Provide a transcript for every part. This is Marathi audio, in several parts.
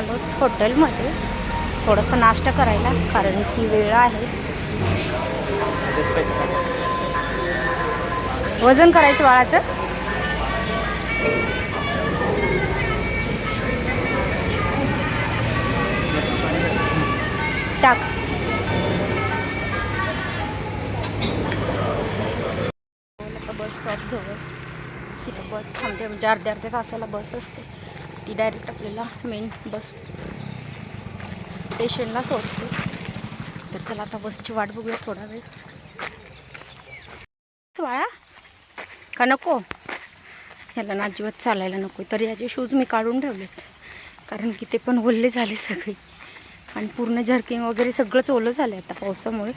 आलो हॉटेलमध्ये. थोडंसं नाश्ता करायला कारण की वेळ आहे. वजन करायचं बाळाचं? टाक. बस स्टॉप जवळ. तिथं बस थांबते म्हणजे अर्ध्या अर्ध्या तासाला बस असते. ती डायरेक्ट आपल्याला मेन बस स्टेशनला सोडते. तर चला आता बसची वाट बघूया थोडा वेळ. बाळा का नको? ह्याला ना अजिबात चालायला नको तर याचे शूज मी काढून ठेवलेत. कारण की ते पण ओल्ले झाले सगळे. आणि पूर्ण जर्किंग वगैरे सगळंच ओलं झालं आता पावसामुळे.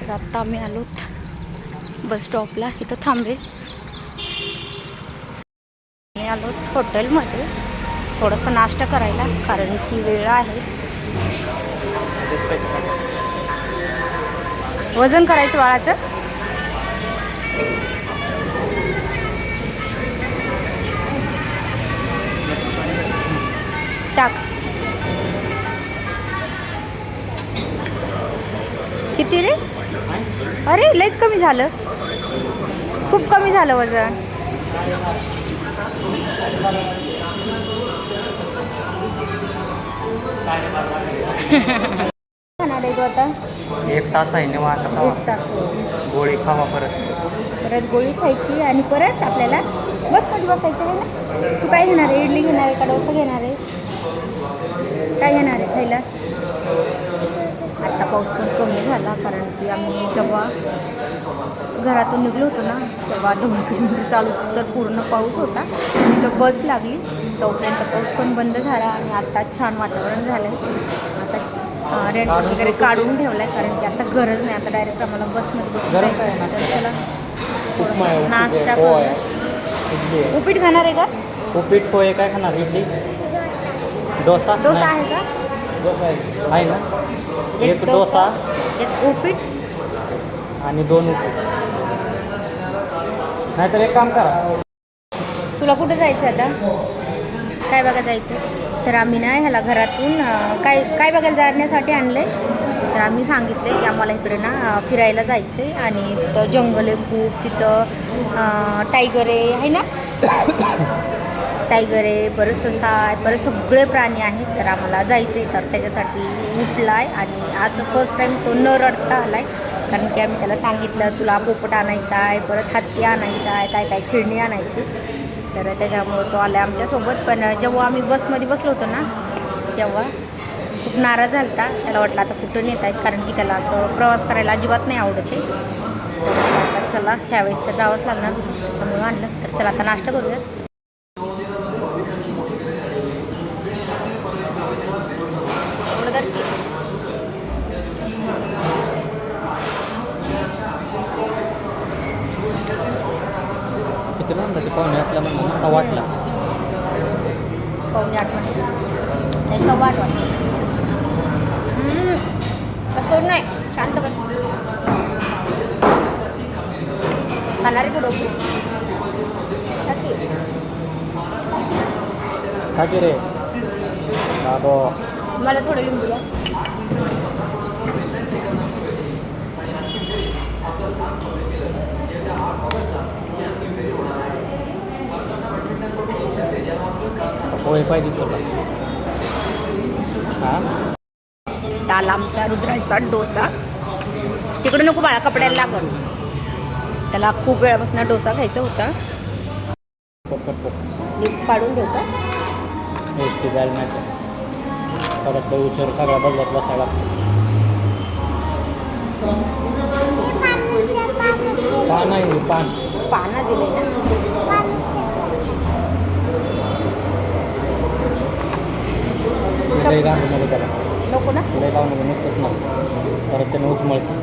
तर आत्ता आम्ही आलोत बस स्टॉपला इथं थांबेल आम्ही आलो हॉटेलमध्ये. थोडंसं नाश्ता करायला कारण की वेळ आहे. वजन करायचं बाळाचं? टाक. किती रे? अरे लयच कमी झालं. खूप कमी झालं वजन. खाणार आहे तू आता? एक तास आहे निवांत. खावा एक तास. गोळी खावा परत. परत गोळी खायची आणि परत आपल्याला बसमध्ये बसायचं आहे ना? तू काय घेणार आहे? इडली घेणार आहे का डोसा घेणार आहे? काय घेणार आहे खायला आत्ता पाऊस पण कमी झाला कारण की आम्ही जेव्हा घरातून निघलो होतो ना तेव्हा दोन किलोमीटर चालू तर पूर्ण पाऊस होता. तिथं बस लागली. तोपर्यंत पाऊस पण बंद झाला आणि आता छान वातावरण झालं आहे आता रेंट वगैरे काढून ठेवलं आहे कारण की आता गरज नाही. आता डायरेक्ट आम्हाला बसमध्ये बसून नाश्ता. उपीट खाणार आहे का? उपीट पोहे काय खाणार? इडली? डोसा? डोसा. आहे का? आहे. ना? एक डोसा एक उपीट. आणि दोन उपीट. नाहीतर एक काम करा. तुला कुठं जायचं आता? काय बघा जायचं? तर आम्ही ना ह्याला घरातून काय काय बघायला जाण्यासाठी आणलं आहे तर आम्ही सांगितलं की आम्हाला इकडे ना फिरायला जायचं आहे आणि तिथं जंगल आहे खूप तिथं टायगर आहे आहे ना? टायगर आहे परत ससा आहे परत सगळे प्राणी आहेत तर आम्हाला जायचं आहे तर त्याच्यासाठी उठला आहे आणि आज फर्स्ट टाईम तो न रडता आला आहे कारण की आम्ही त्याला सांगितलं तुला पोपट आणायचा आहे परत हत्ती आणायचा आहे काय काय खेळणी आणायची. तर त्याच्यामुळं तो आला आमच्यासोबत पण जेव्हा आम्ही बसमध्ये बसलो होतो ना तेव्हा खूप नाराज झाला होता त्याला वाटलं आता कुठं नेत आहेत कारण की त्याला असं प्रवास करायला अजिबात नाही आवडत आहे. तर चला ह्यावेळेस तर जावंच लागणार. त्याच्यामुळे आणलं. तर चला आता नाश्ता करूया किती म्हणलं ते पाहुणे आठला म्हणलं ना सव्वा आठला पावणे आठ वाजता नाही सव्वा आठ वाजता हम्म. तसं नाही शांत बस खाणार आहे थोडं खा की. का की रे बाबो मला थोडं लिंबू द्या पोहे पाहिजे तुला. हां? रुद्राचा डोसा. तिकडे नको बाळा कपड्याला लागल. त्याला खूप वेळापासून डोसा खायचा होता. मी काढून देऊ का एस टी जायला नाही. परत तो उशीर सगळा बदलत बसायला पान आहे पान. पाना दिले ना. लई घालू नको त्याला. नको ना? लई लावू नको नुसतंच ना परत त्याने उचमळते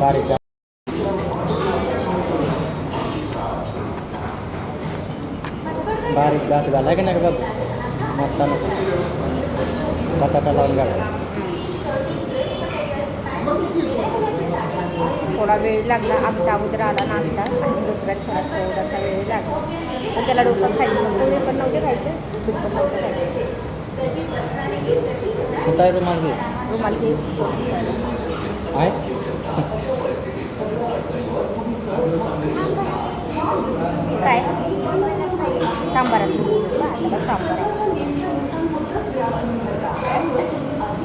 बारीक. बारीक गाठ घालाय की नाही का बाबू? मोठा नको. बटाटा लावून घाला थोडा वेळ लागला. आमच्या अगोदर आला नाश्ता आणि रुद्राक्षला थोडासा वेळ लागला. पण त्याला डोसा खायचं पोळी पण नव्हते खायचे. दूध पण नव्हते खायचे. रुमाल घे रुमाल घे काय सांबारात.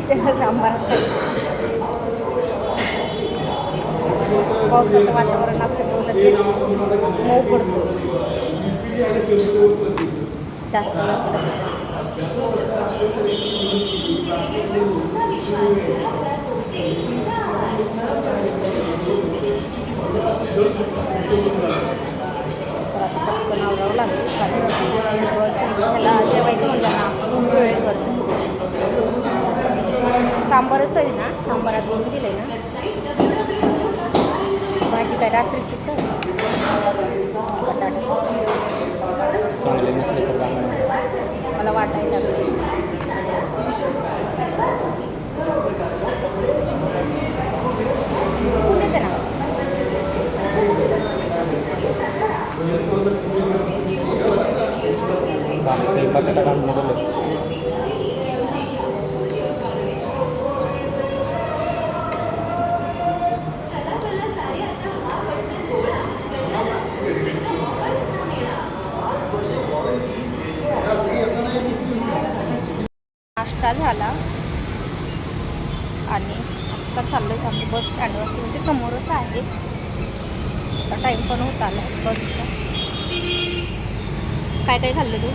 त्याला सांबारात. पावसाचं वातावरण असल्यामुळे लगेच मऊ पडतो. जास्त वेळ लागेल कारण ह्याला जेवायचं ना वेळ करतो सांबारच आहे ना सांबारात बोलून आहे ना भाजी काय रात्रीची तर बटाटा चांगले नसले तर चांगलं मला वाटायला लागलं तू देते ना बाकी बटाटा घालून बोलले नाश्ता झाला आणि आत्ता चाललो आहे आम्ही बस स्टँडवरती म्हणजे समोरच आहे. आता टाईम पण होत आला बसचा काय काय खाल्लं तू?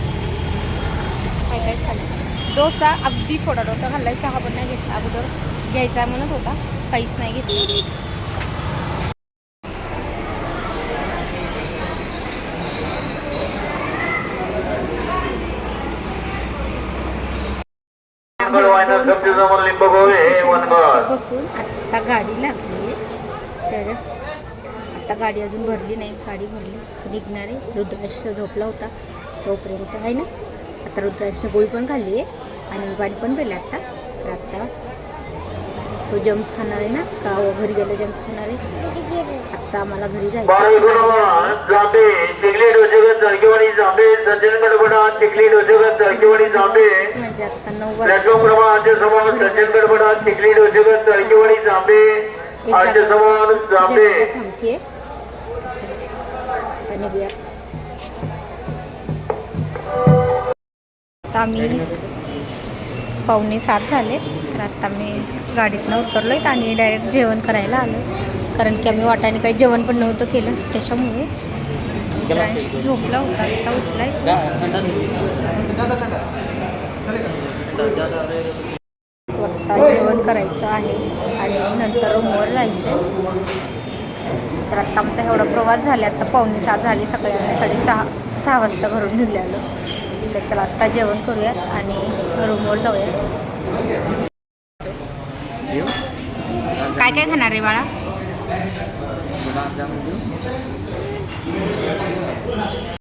काय काय खाल्लं? डोसा अगदी थोडा डोसा खाल्ला चहा पण नाही घेतला. अगोदर घ्यायचा आहे म्हणत होता. काहीच नाही घेतलं. बसून आत्ता गाडी लागली आहे. तर आत्ता गाडी अजून भरली नाही. गाडी भरली. निघणार. आहे रुद्राक्ष झोपला होता. तोपर्यंत आहे ना? आता रुद्राक्षने गोळी पण खाल्ली आहे. आणि पाणी पण पेलं आत्ता. तर आत्ता तो जम्स खाणार आहे ना? का घरी गेलं जम्स खाणार आहे? आत्ता आम्हाला घरी जायचं म्हणजे आत्ता नऊ वाजता. थांबते आता निघूयात आता आम्ही पावणे सात झाले. तर आता मी गाडीतनं उतरलो आहेत आणि डायरेक्ट जेवण करायला आलो कारण की आम्ही वाटाने काही जेवण पण नव्हतं केलं त्याच्यामुळे झोपला होता. आता उठलाय. स्वतः जेवण करायचं आहे आणि नंतर रूमवर जायचं तर आता आमचा एवढा प्रवास झाला आता पावणे सात झाली सकाळी आम्ही साडेसहा सहा वाजता घरून निघालो तर चला आत्ता जेवण करूयात आणि रूमवर जाऊयात. काय काय खाणार आहे बाळा?